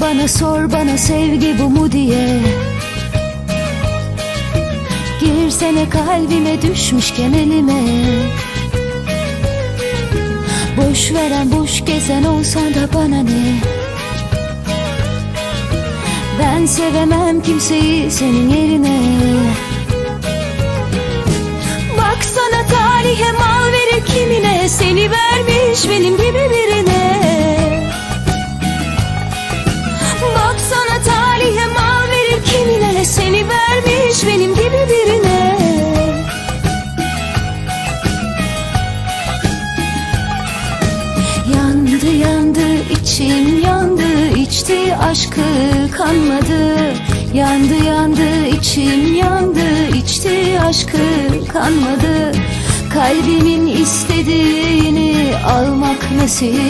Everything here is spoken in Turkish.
Sonra sor bana sevgi bu mu diye. Girsene kalbime düşmüşken elime. Boş veren boş gezen olsan da bana ne? Ben sevemem kimseyi senin yerine. Baksana talihe mal verir kimine? Seni vermiş benim içim yandı içti aşkı kanmadı. Yandı yandı içim yandı içti aşkı kanmadı. Kalbimin istediğini almak nasip